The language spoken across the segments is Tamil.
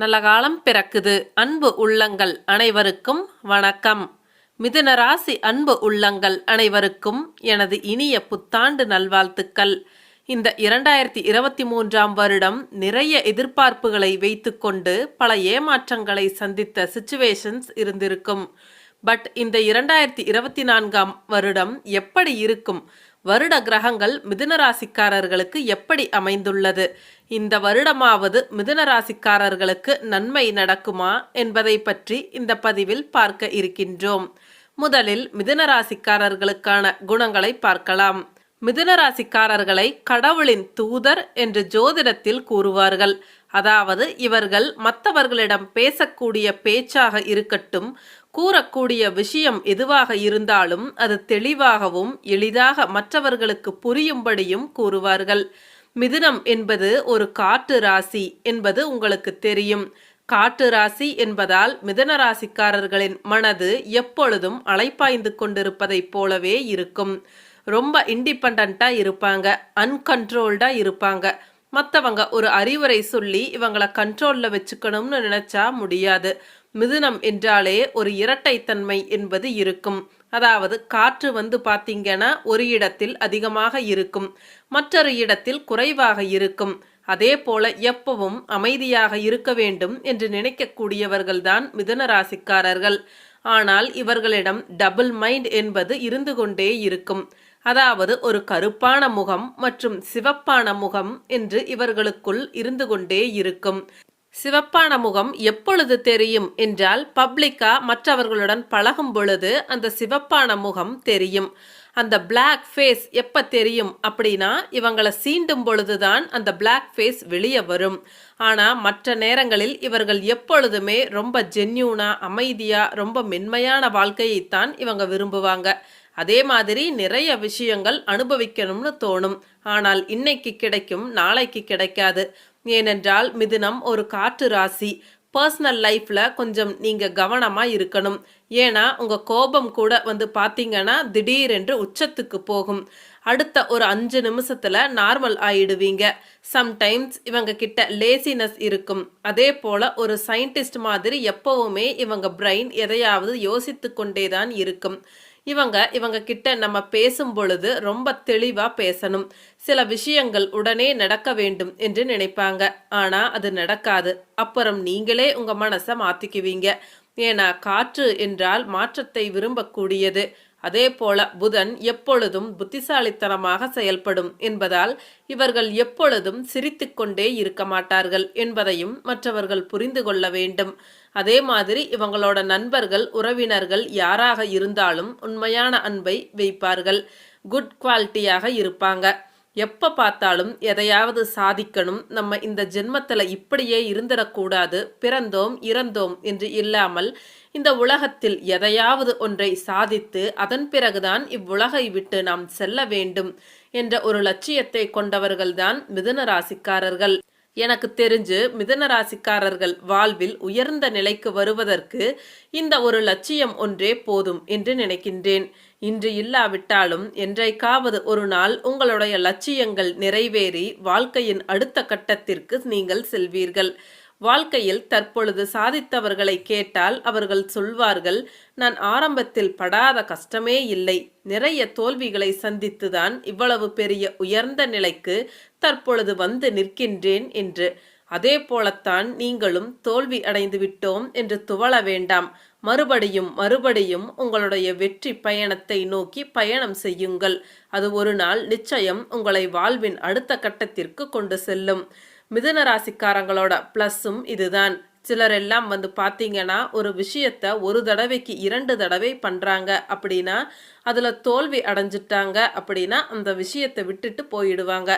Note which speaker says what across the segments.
Speaker 1: நல்ல காலம் பிறக்குது. அன்பு உள்ளங்கள் அனைவருக்கும் வணக்கம். மிதுன ராசி அன்பு உள்ளங்கள் அனைவருக்கும் எனது இனிய புத்தாண்டு நல்வாழ்த்துக்கள். இந்த இரண்டாயிரத்தி இருபத்தி மூன்றாம் வருடம் நிறைய எதிர்பார்ப்புகளை வைத்துக்கொண்டு பல ஏமாற்றங்களை சந்தித்த சுச்சுவேஷன்ஸ் இருந்திருக்கும். பட் இந்த இரண்டாயிரத்தி இருபத்தி நான்காம் வருடம் எப்படி இருக்கும்? வருட கிரகங்கள் மிதுன ராசிக்காரர்களுக்கு எப்படி அமைந்துள்ளது? இந்த வருடமாவது மிதுன ராசிக்காரர்களுக்கு நன்மை நடக்குமா என்பதை பற்றி இந்த பதிவில் பார்க்க இருக்கின்றோம். முதலில் மிதுன ராசிக்காரர்களுக்கான குணங்களை பார்க்கலாம். மிதுன ராசிக்காரர்களை கடவுளின் தூதர் என்று ஜோதிடத்தில் கூறுவார்கள். அதாவது இவர்கள் மற்றவர்களிடம் பேசக்கூடிய பேச்சாக இருக்கட்டும் கூறக்கூடிய விஷயம் எதுவாக இருந்தாலும் அது தெளிவாகவும் எளிதாக மற்றவர்களுக்கு புரியும்படியும் கூறுவார்கள். மிதுனம் என்பது ஒரு காட்டு ராசி என்பது உங்களுக்கு தெரியும். காட்டு ராசி என்பதால் மிதன ராசிக்காரர்களின் மனது எப்பொழுதும் அலைப்பாய்ந்து கொண்டிருப்பதைப் போலவே இருக்கும். ரொம்ப இண்டிபெண்ட்டாக இருப்பாங்க அன்கண்ட்ரோல்டாக இருப்பாங்க. மற்றவங்க ஒரு அறிவுரை சொல்லி இவங்களை கண்ட்ரோலில் வச்சுக்கணும்னு நினச்சா முடியாது. மிதுனம் என்றாலே ஒரு இரட்டைத்தன்மை என்பது இருக்கும். அதாவது காற்று வந்து பார்த்தீங்கன்னா ஒரு இடத்தில் அதிகமாக இருக்கும் மற்றொரு இடத்தில் குறைவாக இருக்கும். அதே போல எப்பவும் அமைதியாக இருக்க வேண்டும் என்று நினைக்கக்கூடியவர்கள்தான் மிதுன ராசிக்காரர்கள். ஆனால் இவர்களிடம் டபுள் மைண்ட் என்பது இருந்து கொண்டே இருக்கும். அதாவது ஒரு கருப்பான முகம் மற்றும் சிவப்பான முகம் என்று இவர்களுக்குள் இருந்து கொண்டே இருக்கும். சிவப்பான முகம் எப்பொழுது தெரியும் என்றால் பப்ளிக்கா மற்றவர்களுடன் பழகும் பொழுது அந்த சிவப்பான முகம் தெரியும். அந்த பிளாக் ஃபேஸ் எப்ப தெரியும் அப்படின்னா இவங்களை சீண்டும் பொழுதுதான் அந்த பிளாக் ஃபேஸ் வெளியே வரும். ஆனா மற்ற நேரங்களில் இவர்கள் எப்பொழுதுமே ரொம்ப ஜென்யூனா அமைதியா ரொம்ப மென்மையான வாழ்க்கையைத்தான் இவங்க விரும்புவாங்க. அதே மாதிரி நிறைய விஷயங்கள் அனுபவிக்கணும்னு தோணும். ஆனால் இன்னைக்கு கிடைக்கும் நாளைக்கு கிடைக்காது. ஏனென்றால் மிதுனம் ஒரு காற்று ராசி. பர்சனல் லைஃப்பில் கொஞ்சம் நீங்கள் கவனமாக இருக்கணும். ஏன்னா உங்கள் கோபம் கூட வந்து பார்த்தீங்கன்னா திடீரென்று உச்சத்துக்கு போகும். அடுத்த ஒரு அஞ்சு நிமிஷத்தில் நார்மல் ஆயிடுவீங்க. சம்டைம்ஸ் இவங்க கிட்ட லேசினஸ் இருக்கும். அதே போல் ஒரு சயின்டிஸ்ட் மாதிரி எப்போவுமே இவங்க பிரெயின் எதையாவது யோசித்து கொண்டே தான் இருக்கும். இவங்க இவங்க கிட்ட நம்ம பேசும் பொழுது ரொம்ப தெளிவா பேசணும். சில விஷயங்கள் உடனே நடக்க வேண்டும் என்று நினைப்பாங்க. ஆனா அது நடக்காது. அப்புறம் நீங்களே உங்க மனசை மாத்திக்குவீங்க. ஏன்னா காற்று என்றால் மாற்றத்தை விரும்பக்கூடியது. அதே போல புதன் எப்பொழுதும் புத்திசாலித்தனமாக செயல்படும் என்பதால் இவர்கள் எப்பொழுதும் சிரித்துக்கொண்டே இருக்க மாட்டார்கள் என்பதையும் மற்றவர்கள் புரிந்து கொள்ள வேண்டும். அதே மாதிரி இவங்களோட நண்பர்கள் உறவினர்கள் யாராக இருந்தாலும் உண்மையான அன்பை வைப்பார்கள். குட் குவாலிட்டியாக இருப்பாங்க. எப்போ பார்த்தாலும் எதையாவது சாதிக்கணும். நம்ம இந்த ஜென்மத்தில் இப்படியே இருந்திடக்கூடாது. பிறந்தோம் இறந்தோம் என்று இல்லாமல் இந்த உலகத்தில் எதையாவது ஒன்றை சாதித்து அதன் பிறகுதான் இவ்வுலகை விட்டு நாம் செல்ல வேண்டும் என்ற ஒரு லட்சியத்தை கொண்டவர்கள்தான் மிதுன ராசிக்காரர்கள். எனக்கு தெரிஞ்சு மிதன ராசிக்காரர்கள் வாழ்வில் உயர்ந்த நிலைக்கு வருவதற்கு இந்த ஒரு லட்சியம் ஒன்றே போதும் என்று நினைக்கின்றேன். இன்று இல்லாவிட்டாலும் என்றைக்காவது ஒரு நாள் உங்களுடைய லட்சியங்கள் நிறைவேறி வாழ்க்கையின் அடுத்த கட்டத்திற்கு நீங்கள் செல்வீர்கள். வாழ்க்கையில் தற்பொழுது சாதித்தவர்களை கேட்டால் அவர்கள் சொல்வார்கள் நான் ஆரம்பத்தில் படாத கஷ்டமே இல்லை. நிறைய தோல்விகளை சந்தித்துதான் இவ்வளவு பெரிய உயர்ந்த நிலைக்கு தற்பொழுது வந்து நிற்கின்றேன் என்று. அதே போலத்தான் நீங்களும் தோல்வி அடைந்து விட்டோம் என்று துவள வேண்டாம். மறுபடியும் மறுபடியும் உங்களுடைய வெற்றி பயணத்தை நோக்கி பயணம் செய்யுங்கள். அது ஒரு நாள் நிச்சயம் உங்களை வாழ்வின் அடுத்த கட்டத்திற்கு கொண்டு செல்லும். மிதுன ராசிக்காரங்களோட ப்ளஸ்ஸும் இதுதான். சிலரெல்லாம் வந்து பார்த்தீங்கன்னா ஒரு விஷயத்த ஒரு தடவைக்கு இரண்டு தடவை பண்ணுறாங்க அப்படின்னா அதில் தோல்வி அடைஞ்சிட்டாங்க அப்படின்னா அந்த விஷயத்தை விட்டுட்டு போயிடுவாங்க.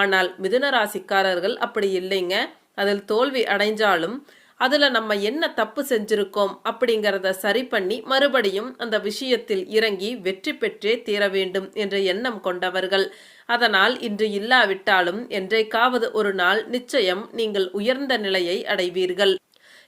Speaker 1: ஆனால் மிதுன ராசிக்காரர்கள் அப்படி இல்லைங்க. அதில் தோல்வி அடைஞ்சாலும் அதில் நம்ம என்ன தப்பு செஞ்சிருக்கோம் அப்படிங்கிறத சரி பண்ணி மறுபடியும் அந்த விஷயத்தில் இறங்கி வெற்றி பெற்றே தீர வேண்டும் என்ற எண்ணம் கொண்டவர்கள். அதனால் இன்று இல்லாவிட்டாலும் என்றைக்காவது ஒரு நாள் நிச்சயம் நீங்கள் உயர்ந்த நிலையை அடைவீர்கள்.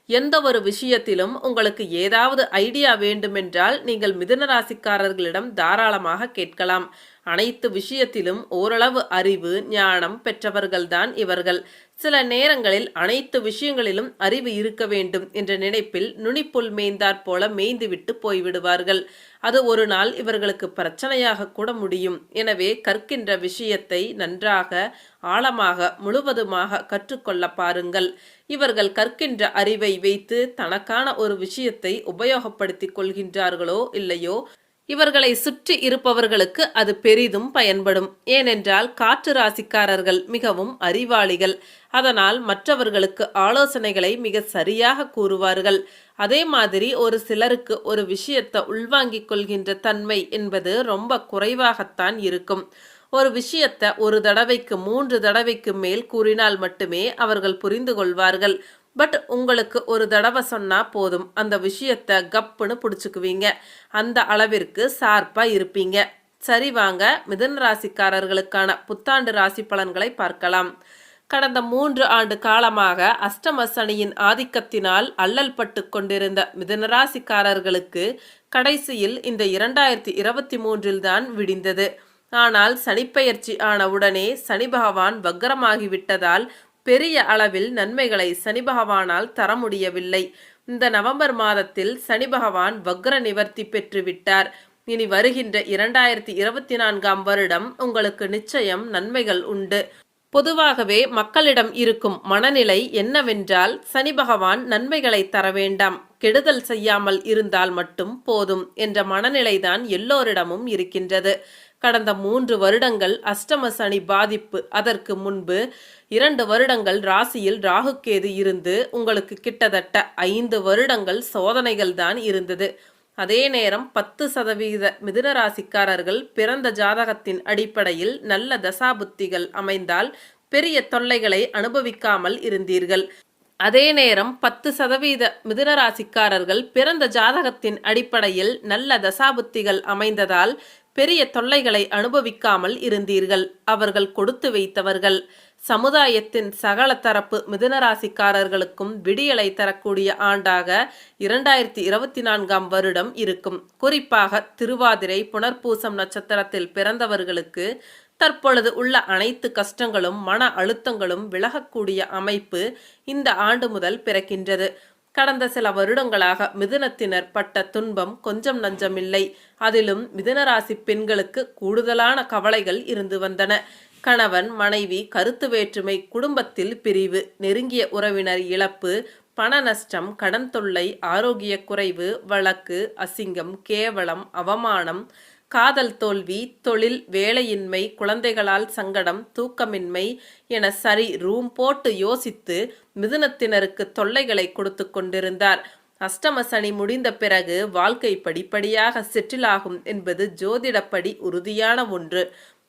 Speaker 1: எந்த ஒரு விஷயத்திலும் உங்களுக்கு ஏதாவது ஐடியா வேண்டுமென்றால் நீங்கள் மிதுன ராசிக்காரர்களிடம் தாராளமாக கேட்கலாம். அனைத்து விஷயத்திலும் ஓரளவு அறிவு ஞானம் பெற்றவர்கள்தான் இவர்கள். சில நேரங்களில் அனைத்து விஷயங்களிலும் அறிவு இருக்க வேண்டும் என்ற நினைப்பில் நுனிப்புல் மேய்ந்தாற் போல மேய்ந்துவிட்டு போய்விடுவார்கள். அது ஒரு நாள் இவர்களுக்கு பிரச்சனையாக கூட முடியும். எனவே கற்கின்ற விஷயத்தை நன்றாக ஆழமாக முழுவதுமாக கற்றுக்கொள்ள பாருங்கள். இவர்கள் கற்கின்ற அறிவை வைத்து தனக்கான ஒரு விஷயத்தை உபயோகப்படுத்திக் கொள்கின்றார்களோ இல்லையோ இவர்களை சுற்றி இருப்பவர்களுக்கு அது பெரிதும் பயன்படும். ஏனென்றால் காற்று ராசிக்காரர்கள் மிகவும் அறிவாளிகள். அதனால் மற்றவர்களுக்கு ஆலோசனைகளை மிக சரியாக கூறுவார்கள். அதே மாதிரி ஒரு சிலருக்கு ஒரு விஷயத்தை உள்வாங்கிக் கொள்கின்ற தன்மை என்பது ரொம்ப குறைவாகத்தான் இருக்கும். ஒரு விஷயத்தை ஒரு தடவைக்கு மூன்று தடவைக்கு மேல் கூறினால் மட்டுமே அவர்கள் புரிந்து கொள்வார்கள். பட் உங்களுக்கு ஒரு தடவை சொன்னால் போதும். அந்த விஷயத்தை கப்புன்னு பிடிச்சிக்குவீங்க. அந்த அளவிற்கு சார்ப்பாக இருப்பீங்க. சரி வாங்க மிதுன ராசிக்காரர்களுக்கான புத்தாண்டு ராசி பலன்களை பார்க்கலாம். கடந்த மூன்று ஆண்டு காலமாக அஷ்டம சனியின் ஆதிக்கத்தினால் அல்லல் பட்டு கொண்டிருந்த மிதுனராசிக்காரர்களுக்கு கடைசியில் இந்த இரண்டாயிரத்தி இருபத்தி மூன்றில் தான் விடிந்தது. ஆனால் சனிப்பெயர்ச்சி ஆன உடனே சனி பகவான் வக்கரமாகிவிட்டதால் பெரிய அளவில் நன்மைகளை சனி பகவானால் தர முடியவில்லை. இந்த நவம்பர் மாதத்தில் சனி பகவான் வக்ர நிவர்த்தி பெற்றுவிட்டார். இனி வருகின்ற இரண்டாயிரத்தி இருபத்தி நான்காம் வருடம் உங்களுக்கு நிச்சயம் நன்மைகள் உண்டு. பொதுவாகவே மக்களிடம் இருக்கும் மனநிலை என்னவென்றால் சனி பகவான் நன்மைகளை தர வேண்டாம். கெடுதல் செய்யாமல் இருந்தால் மட்டும் போதும் என்ற மனநிலைதான் எல்லோரிடமும் இருக்கின்றது. கடந்த மூன்று வருடங்கள் அஷ்டம சனி பாதிப்பு. அதற்கு முன்பு இரண்டு வருடங்கள் ராசியில் ராகுக்கேது இருந்து உங்களுக்கு கிட்டத்தட்ட ஐந்து வருடங்கள் சோதனைகள் தான் இருந்தது. அதே நேரம் பத்து சதவீத மிதுன ராசிக்காரர்கள் பிறந்த ஜாதகத்தின் அடிப்படையில் நல்ல தசாபுத்திகள் அமைந்தால் பெரிய தொல்லைகளை அனுபவிக்காமல் இருந்தீர்கள். அதே நேரம் பத்து சதவீத மிதுனராசிக்காரர்கள் பிறந்த ஜாதகத்தின் அடிப்படையில் நல்ல தசாபுத்திகள் அமைந்ததால் பெரிய தொல்லைகளை அனுபவிக்காமல் இருந்தீர்கள். அவர்கள் கொடுத்து வைத்தவர்கள். சமுதாயத்தின் சகல தரப்பு மிதுனராசிக்காரர்களுக்கும் விடியலை தரக்கூடிய ஆண்டாக இரண்டாயிரத்தி இருபத்தி நான்காம் வருடம் இருக்கும். குறிப்பாக திருவாதிரை புனர்பூசம் நட்சத்திரத்தில் பிறந்தவர்களுக்கு தற்பொழுது உள்ள அனைத்து கஷ்டங்களும் மன அழுத்தங்களும் விலகக்கூடிய அமைப்பு இந்த ஆண்டு முதல் பிறக்கின்றது. கடந்த சில வருடங்களாக மிதுனத்தினர் பட்ட துன்பம் கொஞ்சம் நஞ்சமில்லை. அதிலும் மிதுனராசி பெண்களுக்கு கூடுதலான கவலைகள் இருந்து வந்தன. கணவன் மனைவி கருத்து வேற்றுமை குடும்பத்தில் பிரிவு நெருங்கிய உறவினர் இழப்பு பண நஷ்டம் கடன் தொல்லை ஆரோக்கிய குறைவு வழக்கு அசிங்கம் கேவலம் அவமானம் காதல் தோல்வி தொழில் வேலையின்மை குழந்தைகளால் சங்கடம் தூக்கமின்மை என சரி ரூம் போட்டு யோசித்து மிதுனத்தினருக்கு தொல்லைகளை கொடுத்து கொண்டிருந்தார். அஷ்டம சனி முடிந்த பிறகு வாழ்க்கை படிப்படியாக செட்டிலாகும் என்பது ஜோதிடப்படி உறுதியான ஒன்று.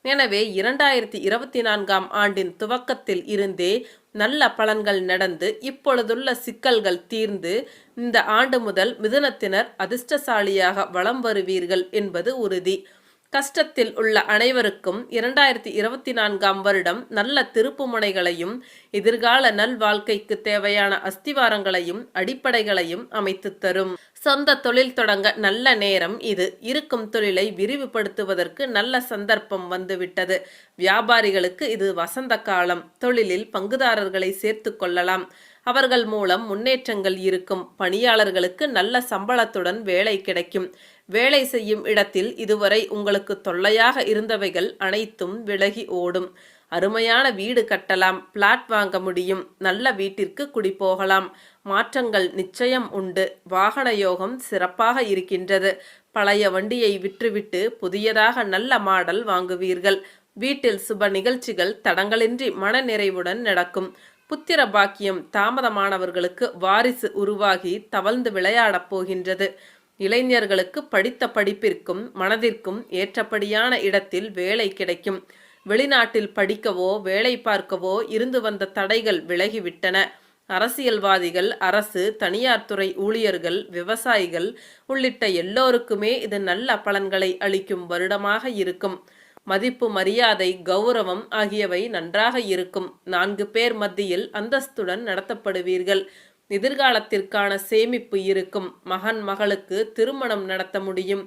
Speaker 1: எனவே இரண்டாயிரத்தி இருபத்தி நான்காம் ஆண்டின் துவக்கத்தில் இருந்தே நல்ல பலன்கள் நடந்து இப்பொழுதுள்ள சிக்கல்கள் தீர்ந்து இந்த ஆண்டு முதல் மிதுனத்தினர் அதிர்ஷ்டசாலியாக வலம் வருவீர்கள் என்பது உறுதி. கஷ்டத்தில் உள்ள அனைவருக்கும் இரண்டாயிரத்தி இருபத்தி நான்காம் வருடம் நல்ல திருப்புமுனைகளையும் எதிர்கால நல் வாழ்க்கைக்கு தேவையான அஸ்திவாரங்களையும் அடிப்படைகளையும் அமைத்து தரும். சொந்த தொழில் தொடங்க நல்ல நேரம் இது. இருக்கும் தொழிலை விரிவுபடுத்துவதற்கு நல்ல சந்தர்ப்பம் வந்துவிட்டது. வியாபாரிகளுக்கு இது வசந்த காலம். தொழிலில் பங்குதாரர்களை சேர்த்து கொள்ளலாம். அவர்கள் மூலம் முன்னேற்றங்கள் இருக்கும். பணியாளர்களுக்கு நல்ல சம்பளத்துடன் வேலை கிடைக்கும். வேலை செய்யும் இடத்தில் இதுவரை உங்களுக்கு தொல்லையாக இருந்தவைகள் அனைத்தும் விலகி ஓடும். அருமையான வீடு கட்டலாம் பிளாட் வாங்க முடியும் நல்ல வீட்டிற்கு குடிபோகலாம் மாற்றங்கள் நிச்சயம் உண்டு. வாகன யோகம் சிறப்பாக இருக்கின்றது. பழைய வண்டியை விற்றுவிட்டு புதியதாக நல்ல மாடல் வாங்குவீர்கள். வீட்டில் சுப நிகழ்ச்சிகள் தடங்களின்றி மனநிறைவுடன் நடக்கும். புத்திர பாக்கியம் தாமதமானவர்களுக்கு வாரிசு உருவாகி தவழ்ந்து விளையாடப் போகின்றது. இளைஞர்களுக்கு படித்த படிப்பிற்கும் மனதிற்கும் ஏற்றபடியான இடத்தில் வேலை கிடைக்கும். வெளிநாட்டில் படிக்கவோ வேலை பார்க்கவோ இருந்து வந்த தடைகள் விலகிவிட்டன. அரசியல்வாதிகள் அரசு தனியார் துறை ஊழியர்கள் விவசாயிகள் உள்ளிட்ட எல்லோருக்குமே இது நல்ல பலன்களை அளிக்கும் வருடமாக இருக்கும். மதிப்பு மரியாதை கௌரவம் ஆகியவை நன்றாக இருக்கும். நான்கு பேர் மத்தியில் அந்தஸ்துடன் நடத்தப்படுவீர்கள். எதிர்காலத்திற்கான சேமிப்பு இருக்கும் மகன் மகளுக்கு திருமணம் நடத்த முடியும்.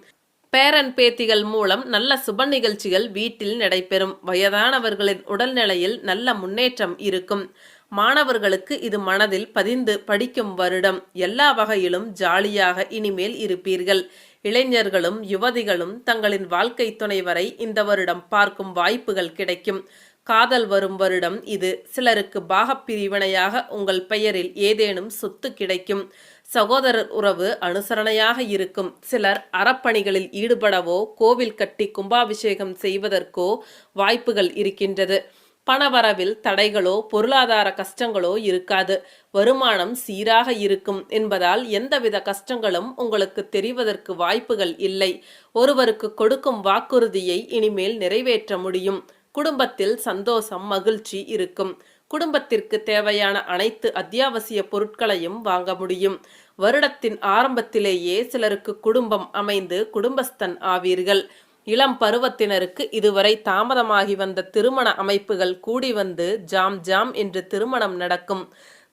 Speaker 1: பேரன் பேத்திகள் மூலம் நல்ல சுப நிகழ்ச்சிகள் வீட்டில் நடைபெறும். வயதானவர்களின் உடல்நிலையில் நல்ல முன்னேற்றம் இருக்கும். மாணவர்களுக்கு இது மனதில் பதிந்து படிக்கும் வருடம். எல்லா வகையிலும் ஜாலியாக இனிமேல் இருப்பீர்கள். இளைஞர்களும் யுவதிகளும் தங்களின் வாழ்க்கை துணை வரை இந்த வருடம் பார்க்கும் வாய்ப்புகள் கிடைக்கும். காதல் வரும் வருடம் இது. சிலருக்கு பாகப் பிரிவினையாக உங்கள் பெயரில் ஏதேனும் சொத்து கிடைக்கும். சகோதரர் உறவு அனுசரணையாக இருக்கும். சிலர் அறப்பணிகளில் ஈடுபடவோ கோவில் கட்டி கும்பாபிஷேகம் செய்வதற்கோ வாய்ப்புகள் இருக்கின்றது. பணவரவில் தடைகளோ பொருளாதார கஷ்டங்களோ இருக்காது. வருமானம் சீராக இருக்கும் என்பதால் எந்தவித கஷ்டங்களும் உங்களுக்கு தெரிவதற்கு வாய்ப்புகள் இல்லை. ஒருவருக்கு கொடுக்கும் வாக்குறுதியை இனிமேல் நிறைவேற்ற முடியும். குடும்பத்தில் சந்தோஷம் மகிழ்ச்சி இருக்கும். குடும்பத்திற்கு தேவையான அனைத்து அத்தியாவசிய பொருட்களையும் வாங்க முடியும். வருடத்தின் ஆரம்பத்திலேயே சிலருக்கு குடும்பம் அமைந்து குடும்பஸ்தன் ஆவீர்கள். இளம் பருவத்தினருக்கு இதுவரை தாமதமாகி வந்த திருமண அமைப்புகள் கூடி வந்து ஜாம் ஜாம் என்று திருமணம் நடக்கும்.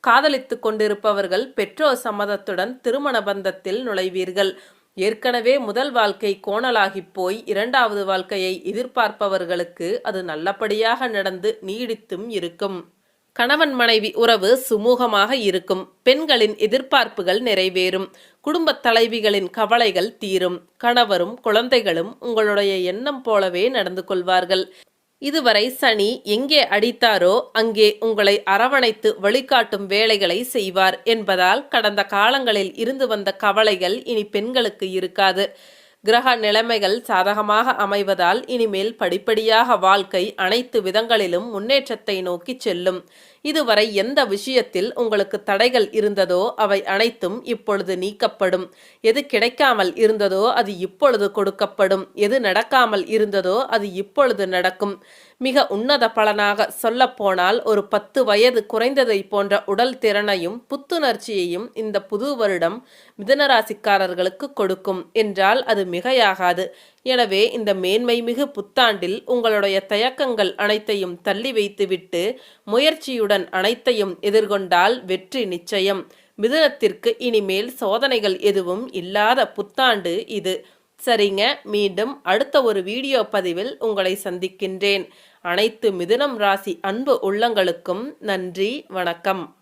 Speaker 1: காதலித்து கொண்டிருப்பவர்கள் பெற்றோர் சம்மதத்துடன் திருமண பந்தத்தில் நுழைவீர்கள். ஏற்கனவே முதல் வாழ்க்கை கோணலாகிப் போய் இரண்டாவது வாழ்க்கையை எதிர்பார்ப்பவர்களுக்கு அது நல்லபடியாக நடந்து நீடித்தும் இருக்கும். கணவன் மனைவி உறவு சுமூகமாக இருக்கும். பெண்களின் எதிர்பார்ப்புகள் நிறைவேறும். குடும்பத் தலைவிகளின் கவலைகள் தீரும். கணவரும் குழந்தைகளும் உங்களுடைய எண்ணம் போலவே நடந்து கொள்வார்கள். இதுவரை சனி எங்கே அடித்தாரோ அங்கே உங்களை அரவணைத்து வழிகாட்டும் வேலைகளை செய்வார் என்பதால் கடந்த காலங்களில் இருந்து வந்த கவலைகள் இனி பெண்களுக்கு இருக்காது. கிரக நிலைமைகள் சாதகமாக அமைவதால் இனிமேல் படிப்படியாக வாழ்க்கை அனைத்து விதங்களிலும் முன்னேற்றத்தை நோக்கி செல்லும். இதுவரை எந்த விஷயத்தில் உங்களுக்கு தடைகள் இருந்ததோ அவை அனைத்தும் இப்பொழுது நீக்கப்படும். எது கிடைக்காமல் இருந்ததோ அது இப்பொழுது கொடுக்கப்படும். எது நடக்காமல் இருந்ததோ அது இப்பொழுது நடக்கும். மிக உன்னத பலனாக சொல்லப்போனால் ஒரு பத்து வயது குறைந்ததை போன்ற உடல் திறனையும் புத்துணர்ச்சியையும் இந்த புது வருடம் மிதனராசிக்காரர்களுக்கு கொடுக்கும். என்றால் அது மிகையாகாது. எனவே இந்த மேன்மை மிகு புத்தாண்டில் உங்களுடைய தயக்கங்கள் அனைத்தையும் தள்ளி வைத்துவிட்டு முயற்சியுடன் அனைத்தையும் எதிர்கொண்டால் வெற்றி நிச்சயம். மிதுனத்திற்கு இனிமேல் சோதனைகள் எதுவும் இல்லாத புத்தாண்டு இது. சரிங்க. மீண்டும் அடுத்த ஒரு வீடியோ பதிவில் உங்களை சந்திக்கின்றேன். அனைத்து மிதுனம் ராசி அன்பு உள்ளங்களுக்கும் நன்றி வணக்கம்.